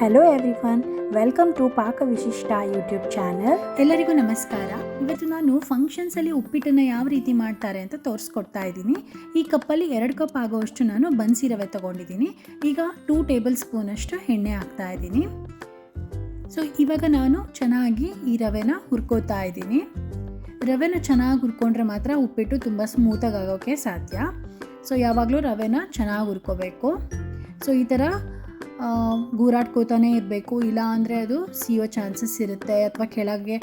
Hello everyone welcome to Paka Vishishta YouTube channel ಎಲ್ಲರಿಗೂ ನಮಸ್ಕಾರ. ಇವತ್ತು ನಾನು ಫಂಕ್ಷನ್ಸಲ್ಲಿ ಉಪ್ಪಿಟ್ಟನ್ನು ಯಾವ ರೀತಿ ಮಾಡ್ತಾರೆ ಅಂತ ತೋರಿಸ್ಕೊಡ್ತಾ ಇದ್ದೀನಿ. ಈ ಕಪ್ಪಲ್ಲಿ ಎರಡು ಕಪ್ ಆಗೋವಷ್ಟು ನಾನು ಬನ್ಸಿ ರವೆ ತೊಗೊಂಡಿದ್ದೀನಿ. ಈಗ ಟೂ ಟೇಬಲ್ ಸ್ಪೂನಷ್ಟು ಎಣ್ಣೆ ಹಾಕ್ತಾ ಇದ್ದೀನಿ. ಸೊ ಇವಾಗ ನಾನು ಚೆನ್ನಾಗಿ ಈ ರವೆನ ಹುರ್ಕೋತಾ ಇದ್ದೀನಿ. ರವೆನ ಚೆನ್ನಾಗಿ ಹುರ್ಕೊಂಡ್ರೆ ಮಾತ್ರ ಉಪ್ಪಿಟ್ಟು ತುಂಬ ಸ್ಮೂತಾಗಿ ಆಗೋಕ್ಕೆ ಸಾಧ್ಯ. ಸೊ ಯಾವಾಗಲೂ ರವೆನ ಚೆನ್ನಾಗಿ ಹುರ್ಕೋಬೇಕು. ಸೊ ಈ ಥರ ಗೂರಾಡ್ಕೋತಾನೆ ಇರಬೇಕು. ಇಲ್ಲ ಅಂದರೆ ಅದು ಸಿಯೋ ಚಾನ್ಸಸ್ ಇರುತ್ತೆ. ಅಥವಾ ಕೆಳಗೆ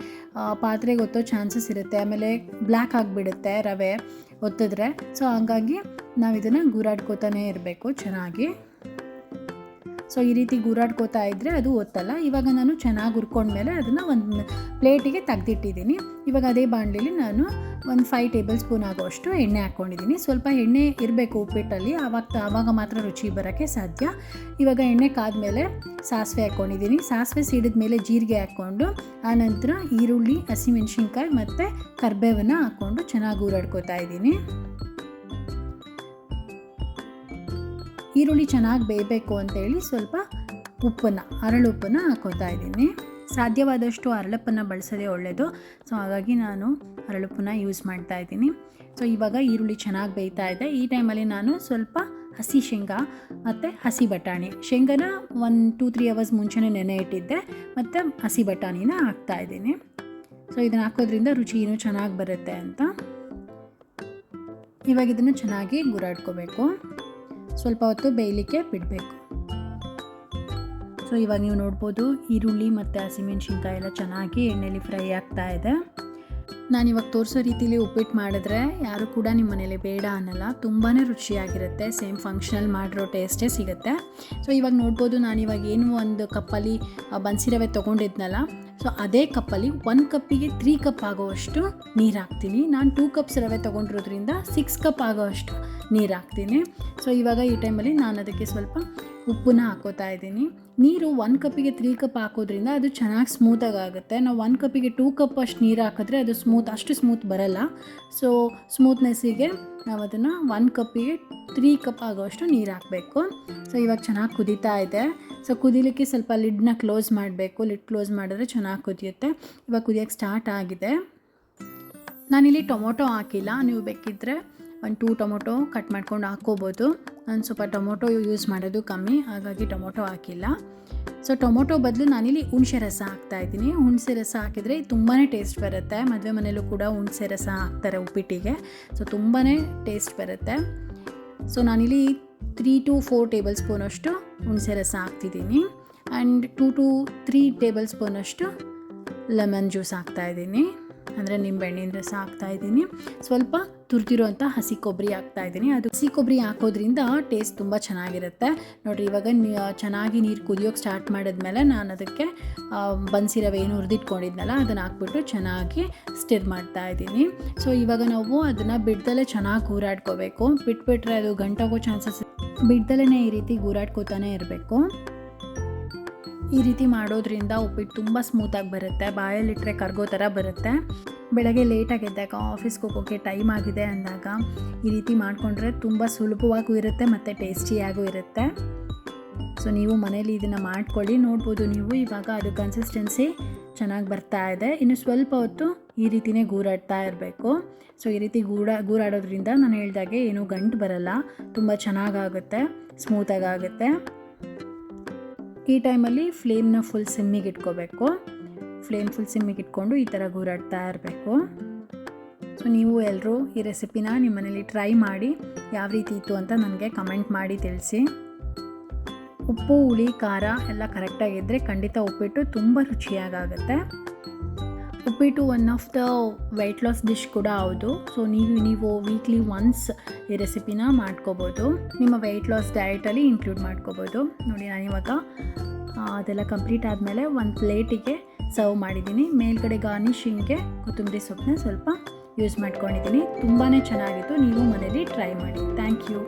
ಪಾತ್ರೆಗೆ ಒತ್ತೋ ಚಾನ್ಸಸ್ ಇರುತ್ತೆ. ಆಮೇಲೆ ಬ್ಲ್ಯಾಕ್ ಆಗಿಬಿಡುತ್ತೆ ರವೆ ಒತ್ತಿದ್ರೆ. ಸೊ, ಹಂಗಾಗಿ ನಾವು ಇದನ್ನು ಗೂರಾಡ್ಕೋತಾನೆ ಇರಬೇಕು ಚೆನ್ನಾಗಿ. ಸೊ ಈ ರೀತಿ ಗುರಾಡ್ಕೋತಾ ಇದ್ದರೆ ಅದು ಒತ್ತಲ್ಲ. ಇವಾಗ ನಾನು ಚೆನ್ನಾಗಿ ಹುರ್ಕೊಂಡ್ಮೇಲೆ ಅದನ್ನು ಒಂದು ಪ್ಲೇಟಿಗೆ ತೆಗ್ದಿಟ್ಟಿದ್ದೀನಿ. ಇವಾಗ ಅದೇ ಬಾಣಲೆಯಲ್ಲಿ ನಾನು ಒಂದು ಫೈವ್ ಟೇಬಲ್ ಸ್ಪೂನ್ ಆಗೋಷ್ಟು ಎಣ್ಣೆ ಹಾಕ್ಕೊಂಡಿದ್ದೀನಿ. ಸ್ವಲ್ಪ ಎಣ್ಣೆ ಇರಬೇಕು ಉಪ್ಪಿಟ್ಟಲ್ಲಿ. ಆವಾಗ ಆವಾಗ ಮಾತ್ರ ರುಚಿ ಬರೋಕ್ಕೆ ಸಾಧ್ಯ. ಇವಾಗ ಎಣ್ಣೆ ಕಾದ್ಮೇಲೆ ಸಾಸಿವೆ ಹಾಕ್ಕೊಂಡಿದ್ದೀನಿ. ಸಾಸಿವೆ ಸಿಡಿದ ಮೇಲೆ ಜೀರಿಗೆ ಹಾಕ್ಕೊಂಡು ಆನಂತರ ಈರುಳ್ಳಿ, ಹಸಿಮೆಣ್ಸಿನ್ಕಾಯಿ ಮತ್ತು ಕರ್ಬೇವನ್ನು ಹಾಕ್ಕೊಂಡು ಚೆನ್ನಾಗಿ ಊರಾಡ್ಕೋತಾ ಇದ್ದೀನಿ. ಈರುಳ್ಳಿ ಚೆನ್ನಾಗಿ ಬೇಯಬೇಕು ಅಂತೇಳಿ ಸ್ವಲ್ಪ ಉಪ್ಪನ್ನು ಅರಳುಪ್ಪನ್ನು ಹಾಕೋತಾ ಇದ್ದೀನಿ. ಸಾಧ್ಯವಾದಷ್ಟು ಅರಳಪ್ಪನ್ನು ಬಳಸೋದೇ ಒಳ್ಳೆಯದು ಸೊ ಹಾಗಾಗಿ ನಾನು ಅರಳುಪ್ಪನ್ನು ಯೂಸ್ ಮಾಡ್ತಾ ಇದ್ದೀನಿ. ಸೊ ಇವಾಗ ಈರುಳ್ಳಿ ಚೆನ್ನಾಗಿ ಬೇಯ್ತಾ ಇದೆ. ಈ ಟೈಮಲ್ಲಿ ನಾನು ಸ್ವಲ್ಪ ಹಸಿ ಶೇಂಗಾ ಮತ್ತು ಹಸಿ ಬಟಾಣಿ. ಶೇಂಗಾನ ಒನ್ ಟೂ ತ್ರೀ ಅವರ್ಸ್ ಮುಂಚೆನೇ ನೆನೆ ಇಟ್ಟಿದ್ದೆ. ಮತ್ತು ಹಸಿ ಬಟಾಣಿನ ಹಾಕ್ತಾ ಇದ್ದೀನಿ. ಸೊ ಇದನ್ನು ಹಾಕೋದ್ರಿಂದ ರುಚಿ ಇನ್ನೂ ಚೆನ್ನಾಗಿ ಬರುತ್ತೆ ಅಂತ. ಇವಾಗ ಇದನ್ನು ಚೆನ್ನಾಗಿ ಗುರಾಡ್ಕೋಬೇಕು. ಸ್ವಲ್ಪ ಹೊತ್ತು ಬೇಯಲಿಕ್ಕೆ ಬಿಡಬೇಕು. ಸೊ ಇವಾಗ ನೀವು ನೋಡ್ಬೋದು ಈರುಳ್ಳಿ ಮತ್ತು ಹಸಿಮೆಣ್ಸಿನ್ಕಾಯಿ ಎಲ್ಲ ಚೆನ್ನಾಗಿ ಎಣ್ಣೆಯಲ್ಲಿ ಫ್ರೈ ಆಗ್ತಾ ಇದೆ. ನಾನು ಇವಾಗ ತೋರಿಸೋ ರೀತಿಲಿ ಉಪ್ಪಿಟ್ಟು ಮಾಡಿದ್ರೆ ಯಾರು ಕೂಡ ನಿಮ್ಮ ಮನೇಲಿ ಬೇಡ ಅನ್ನಲ್ಲ. ತುಂಬಾ ರುಚಿಯಾಗಿರುತ್ತೆ, ಸೇಮ್ ಫಂಕ್ಷನಲ್ಲಿ ಮಾಡಿರೋ ಟೇಸ್ಟೇ ಸಿಗುತ್ತೆ. ಸೊ ಇವಾಗ ನೋಡ್ಬೋದು ನಾನು ಇವಾಗ ಏನು ಒಂದು ಕಪ್ಪಲ್ಲಿ ಬನ್ಸಿ ರವೆ ತೊಗೊಂಡಿದ್ನಲ್ಲ ಸೊ ಅದೇ ಕಪ್ಪಲ್ಲಿ ಒನ್ ಕಪ್ಪಿಗೆ ತ್ರೀ ಕಪ್ ಆಗೋವಷ್ಟು ನೀರು ಹಾಕ್ತೀನಿ. ನಾನು ಟೂ ಕಪ್ಸ್ ರವೆ ತೊಗೊಂಡಿರೋದ್ರಿಂದ ಸಿಕ್ಸ್ ಕಪ್ ಆಗೋವಷ್ಟು ನೀರು ಹಾಕ್ತೀನಿ ಸೊ ಇವಾಗ ಈ ಟೈಮಲ್ಲಿ ನಾನು ಅದಕ್ಕೆ ಸ್ವಲ್ಪ ಉಪ್ಪನ್ನ ಹಾಕೋತಾ ಇದ್ದೀನಿ. ನೀರು ಒನ್ ಕಪ್ಪಿಗೆ ತ್ರೀ ಕಪ್ ಹಾಕೋದ್ರಿಂದ ಅದು ಚೆನ್ನಾಗಿ ಸ್ಮೂತಾಗಿ ಆಗುತ್ತೆ. ನಾವು ಒನ್ ಕಪ್ಪಿಗೆ ಟೂ ಕಪ್ ಅಷ್ಟು ನೀರು ಹಾಕಿದ್ರೆ ಅದು ಸ್ಮೂತ್ ಅಷ್ಟು ಸ್ಮೂತ್ ಬರಲ್ಲ. ಸೊ ಸ್ಮೂತ್ನೆಸ್ಸಿಗೆ ನಾವು ಅದನ್ನು ಒಂದು ಕಪ್ಪಿಗೆ ತ್ರೀ ಕಪ್ ಆಗೋಷ್ಟು ನೀರು ಹಾಕಬೇಕು. ಸೊ ಇವಾಗ ಚೆನ್ನಾಗಿ ಕುದೀತಾ ಇದೆ. ಸೊ ಕುದಿಲಿಕ್ಕೆ ಸ್ವಲ್ಪ ಲಿಡ್ನ ಕ್ಲೋಸ್ ಮಾಡಬೇಕು. ಲಿಡ್ ಕ್ಲೋಸ್ ಮಾಡಿದ್ರೆ ಚೆನ್ನಾಗಿ ಕುದಿಯುತ್ತೆ. ಇವಾಗ ಕುದಿಯೋಕ್ಕೆ ಸ್ಟಾರ್ಟ್ ಆಗಿದೆ. ನಾನಿಲ್ಲಿ ಟೊಮೊಟೊ ಹಾಕಿಲ್ಲ. ನೀವು ಬೇಕಿದ್ದರೆ ಒಂದು ಟೂ ಟೊಮೊಟೊ ಕಟ್ ಮಾಡ್ಕೊಂಡು ಹಾಕ್ಕೋಬೋದು. ನಾನು ಸ್ವಲ್ಪ ಟೊಮೊಟೊ ಯೂಸ್ ಮಾಡೋದು ಕಮ್ಮಿ, ಹಾಗಾಗಿ ಟೊಮೊಟೊ ಹಾಕಿಲ್ಲ. ಸೊ ಟೊಮೊಟೊ ಬದಲು ನಾನಿಲ್ಲಿ ಹುಣಸೆ ರಸ ಹಾಕ್ತಾ ಇದ್ದೀನಿ. ಹುಣಸೆ ರಸ ಹಾಕಿದರೆ ತುಂಬಾ ಟೇಸ್ಟ್ ಬರುತ್ತೆ. ಮದುವೆ ಮನೆಯಲ್ಲೂ ಕೂಡ ಹುಣಸೆ ರಸ ಹಾಕ್ತಾರೆ ಉಪ್ಪಿಟ್ಟಿಗೆ. ಸೊ ತುಂಬಾ ಟೇಸ್ಟ್ ಬರುತ್ತೆ. ಸೊ ನಾನಿಲ್ಲಿ ತ್ರೀ ಟು ಫೋರ್ ಟೇಬಲ್ ಸ್ಪೂನಷ್ಟು ಹುಣಸೆ ರಸ ಹಾಕ್ತಿದ್ದೀನಿ. And two to three table ಸ್ಪೂನಷ್ಟು ಲೆಮನ್ ಜ್ಯೂಸ್ ಹಾಕ್ತಾ ಇದ್ದೀನಿ. ಅಂದರೆ ನಿಂಬೆಹಣ್ಣಿನ ರಸ ಹಾಕ್ತಾ ಇದ್ದೀನಿ. ಸ್ವಲ್ಪ ತುರಿದಿರೋಂಥ ಹಸಿ ಕೊಬ್ಬರಿ ಹಾಕ್ತಾ ಇದ್ದೀನಿ. ಅದು ಹಸಿ ಕೊಬ್ಬರಿ ಹಾಕೋದ್ರಿಂದ ಟೇಸ್ಟ್ ತುಂಬ ಚೆನ್ನಾಗಿರುತ್ತೆ. ನೋಡಿರಿ ಇವಾಗ ಚೆನ್ನಾಗಿ ನೀರು ಕುದಿಯೋಕ್ಕೆ ಸ್ಟಾರ್ಟ್ ಮಾಡಿದ್ಮೇಲೆ ನಾನು ಅದಕ್ಕೆ ಆ, ಬನ್ಸಿ ರವೆ ಏನು ಹುರಿದಿಟ್ಕೊಂಡಿದ್ನಲ್ಲ ಅದನ್ನು ಹಾಕ್ಬಿಟ್ಟು ಚೆನ್ನಾಗಿ ಸ್ಟಿರ್ ಮಾಡ್ತಾ ಇದ್ದೀನಿ. ಸೊ ಇವಾಗ ನಾವು ಅದನ್ನು ಬಿಡ್ದಲೇ ಚೆನ್ನಾಗಿ ಗೂರಾಡ್ಕೋಬೇಕು ಬಿಟ್ಬಿಟ್ರೆ ಅದು ಗಂಟಾಗೋ ಚಾನ್ಸಸ್ ಬಿಡ್ದಲೇ ಈ ರೀತಿ ಗೂರಾಡ್ಕೋತಾನೆ ಇರಬೇಕು. ಈ ರೀತಿ ಮಾಡೋದ್ರಿಂದ ಉಪ್ಪಿಟ್ಟು ತುಂಬ ಸ್ಮೂತಾಗಿ ಬರುತ್ತೆ. ಬಾಯಲ್ಲಿಟ್ಟರೆ ಕರ್ಗೋ ಥರ ಬರುತ್ತೆ. ಬೆಳಗ್ಗೆ ಲೇಟಾಗಿ ಎದ್ದಾಗ ಆಫೀಸ್ಗೆ ಹೋಗೋಕ್ಕೆ ಟೈಮ್ ಆಗಿದೆ ಅಂದಾಗ ಈ ರೀತಿ ಮಾಡಿಕೊಂಡ್ರೆ ತುಂಬ ಸುಲಭವಾಗೂ ಇರುತ್ತೆ ಮತ್ತು ಟೇಸ್ಟಿಯಾಗೂ ಇರುತ್ತೆ. ಸೊ ನೀವು ಮನೇಲಿ ಇದನ್ನು ಮಾಡ್ಕೊಳ್ಳಿ. ನೋಡ್ಬೋದು ನೀವು ಇವಾಗ ಅದು ಕನ್ಸಿಸ್ಟೆನ್ಸಿ ಚೆನ್ನಾಗಿ ಬರ್ತಾ ಇದೆ. ಇನ್ನು ಸ್ವಲ್ಪ ಹೊತ್ತು ಈ ರೀತಿನೇ ಗೂರಾಡ್ತಾ ಇರಬೇಕು. ಸೊ ಈ ರೀತಿ ಗೂಡಾ, ಗೂರಾಡೋದ್ರಿಂದ ನಾನು ಹೇಳ್ದಾಗೆ ಏನೂ ಗಂಟು ಬರಲ್ಲ. ತುಂಬ ಚೆನ್ನಾಗಾಗುತ್ತೆ ಸ್ಮೂತಾಗಿ ಆಗುತ್ತೆ ಈ ಟೈಮಲ್ಲಿ ಫ್ಲೇಮ್ನ ಫುಲ್ ಸಿಮ್ಮಿಗೆ ಇಟ್ಕೋಬೇಕು. ಫ್ಲೇಮ್ ಫುಲ್ ಸಿಮ್ಮಿಗೆ ಇಟ್ಕೊಂಡು ಈ ಥರ ಗೂರಾಡ್ತಾ ಇರಬೇಕು. ಸೊ ನೀವು ಎಲ್ಲರೂ ಈ ರೆಸಿಪಿನ ನಿಮ್ಮ ಮನೇಲಿ ಟ್ರೈ ಮಾಡಿ ಯಾವ ರೀತಿ ಇತ್ತು ಅಂತ ನನಗೆ ಕಮೆಂಟ್ ಮಾಡಿ ತಿಳಿಸಿ. ಉಪ್ಪು, ಹುಳಿ, ಖಾರ ಎಲ್ಲ ಕರೆಕ್ಟಾಗಿದ್ದರೆ ಖಂಡಿತ ಉಪ್ಪಿಟ್ಟು ತುಂಬ ರುಚಿಯಾಗುತ್ತೆ ಉಪ್ಪಿಟ್ಟು one of the weight loss dish ಕೂಡ ಹೌದು. ಸೊ ನೀವು ನೀವು ವೀಕ್ಲಿ ಒನ್ಸ್ ಈ ರೆಸಿಪಿನ ಮಾಡ್ಕೋಬೋದು. ನಿಮ್ಮ ವೆಯ್ಟ್ ಲಾಸ್ ಡಯಟಲ್ಲಿ ಇನ್ಕ್ಲೂಡ್ ಮಾಡ್ಕೋಬೋದು. ನೋಡಿ, ನಾನು ಇವಾಗ ಅದೆಲ್ಲ ಕಂಪ್ಲೀಟ್ ಆದಮೇಲೆ ಒಂದು ಪ್ಲೇಟಿಗೆ ಸರ್ವ್ ಮಾಡಿದ್ದೀನಿ. ಮೇಲ್ಗಡೆ ಗಾರ್ನಿಶಿಂಗ್ಗೆ ಕೊತ್ತಂಬರಿ ಸೊಪ್ಪನ್ನ ಸ್ವಲ್ಪ ಯೂಸ್ ಮಾಡ್ಕೊಂಡಿದ್ದೀನಿ. ತುಂಬಾ ಚೆನ್ನಾಗಿತ್ತು. ನೀವು ಮನೇಲಿ ಟ್ರೈ ಮಾಡಿ. Thank you